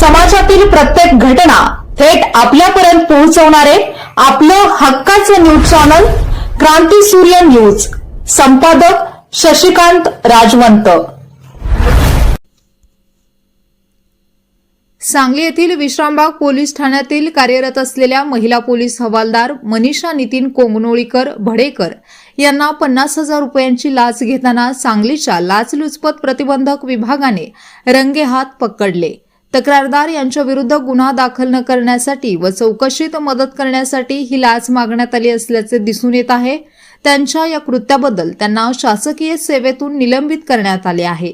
समाजातील प्रत्येक घटना थेट आपल्यापर्यंत पोहोचवणारे आपलं हक्काचं न्यूज चॅनल क्रांती सूर्य न्यूज. संपादक शशिकांत राजवंत. सांगली येथील विश्रामबाग पोलीस ठाण्यातील कार्यरत असलेल्या महिला पोलीस हवालदार मनीषा नितीन कोंगनोळीकर भडेकर यांना पन्नास हजार रुपयांची लाच घेताना सांगलीच्या लाचलुचपत प्रतिबंधक विभागाने रंगेहात पकडले. तक्रारदार यांच्या विरुद्ध गुन्हा दाखल न करण्यासाठी व चौकशीत मदत करण्यासाठी ही लाच मागण्यात आली असल्याचे दिसून येत आहे. त्यांच्या या कृत्याबद्दल त्यांना शासकीय सेवेतून निलंबित करण्यात आले आहे.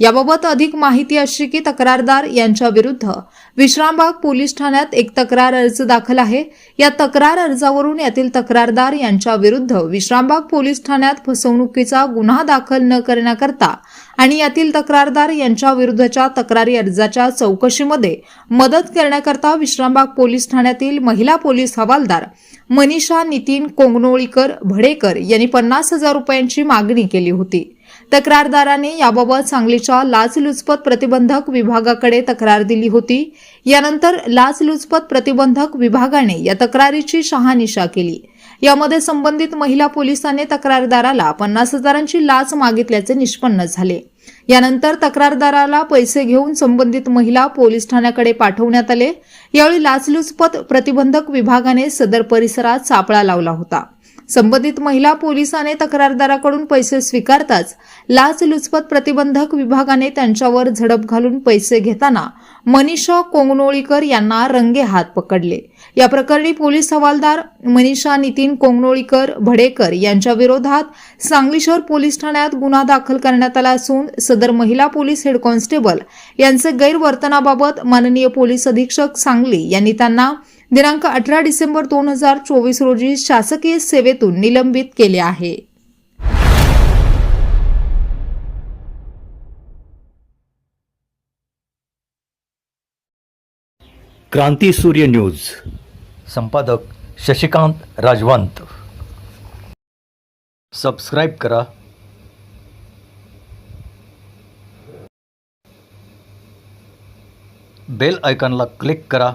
याबाबत अधिक माहिती अशी की तक्रारदार यांच्या विरुद्ध विश्रामबाग पोलीस ठाण्यात एक तक्रार अर्ज दाखल आहे. या तक्रार अर्जावरून यातील तक्रारदार यांच्या विरुद्ध विश्रामबाग पोलीस ठाण्यात फसवणुकीचा गुन्हा दाखल न करण्याकरता आणि यातील तक्रारदार यांच्या विरुद्धच्या तक्रारी अर्जाच्या चौकशीमध्ये मदत करण्याकरता विश्रामबाग पोलीस ठाण्यातील महिला पोलीस हवालदार मनीषा नितीन कोंगनोळीकर भडेकर यांनी पन्नास हजार रुपयांची मागणी केली होती. तक्रारदाराने याबाबत सांगलीच्या लाचलुचपत प्रतिबंधक विभागाकडे तक्रार दिली होती. यानंतर लाचलुचपत प्रतिबंधक विभागाने या तक्रारीची शहानिशा केली. यामध्ये संबंधित महिला पोलिसांनी तक्रारदाराला पन्नास हजारांची लाच मागितल्याचे निष्पन्न झाले. यानंतर तक्रारदाराला पैसे घेऊन संबंधित महिला पोलीस ठाण्याकडे पाठवण्यात आले. यावेळी लाचलुचपत प्रतिबंधक विभागाने सदर परिसरात सापळा लावला होता. संबंधित महिला पोलिसाने तक्रारदाराकडून पैसे स्वीकारताच लाचलुचपत प्रतिबंधक विभागाने त्यांच्यावर झडप घालून पैसे घेताना मनीषा कोंगनोळीकर यांना रंगे हात पकडले. या प्रकरणी पोलीस हवालदार मनीषा नितीन कोंगनोळीकर भडेकर यांच्या विरोधात सांगली शहर पोलीस ठाण्यात गुन्हा दाखल करण्यात आला असून सदर महिला पोलीस हेड कॉन्स्टेबल यांचे गैरवर्तनाबाबत माननीय पोलीस अधीक्षक सांगली यांनी त्यांना दिनांक अठरा डिसेंबर दोन हजार चोवीस रोजी शासकीय सेवेतून निलंबित केले आहे. क्रांती सूर्य न्यूज. संपादक शशिकांत राजवंत. सबस्क्राईब करा. बेल आयकॉनला क्लिक करा.